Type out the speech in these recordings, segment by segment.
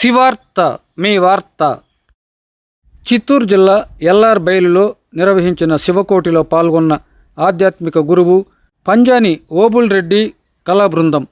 శివార్త మీ వార్త. చిత్తూరు జిల్లా ఎల్ఆర్ బయలులో నిర్వహించిన శివకోటిలో పాల్గొన్న ఆధ్యాత్మిక గురువు పంజాని ఓబుల్ రెడ్డి కళా బృందం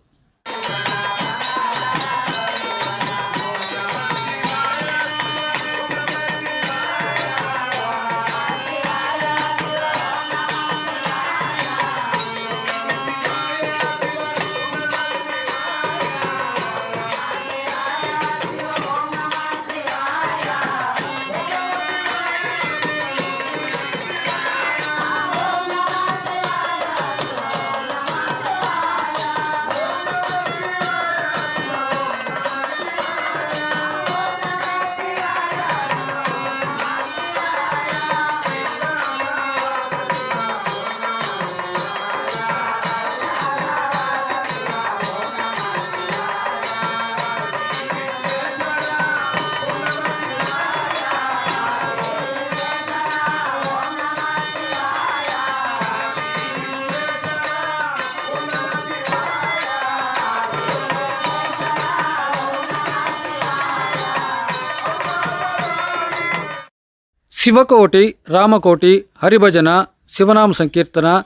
శివకోటి రామకోటి హరిభజన శివనామ సంకీర్తన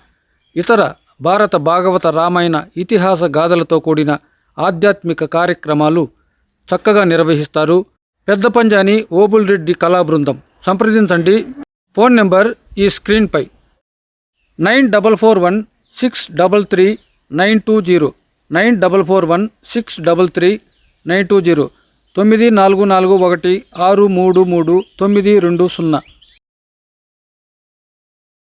ఇతర భారత భాగవత రామాయణ ఇతిహాస గాథలతో కూడిన ఆధ్యాత్మిక కార్యక్రమాలు చక్కగా నిర్వహిస్తారు. పెద్ద పంజాని ఓబుల్ రెడ్డి కళా బృందం సంప్రదించండి. ఫోన్ నెంబర్ ఈ స్క్రీన్పై nine double four one six double three nine two zero. Nine double four one six double three nine two zero. తొమ్మిది నాలుగు నాలుగు ఒకటి ఆరు మూడు మూడు తొమ్మిది రెండు సున్నా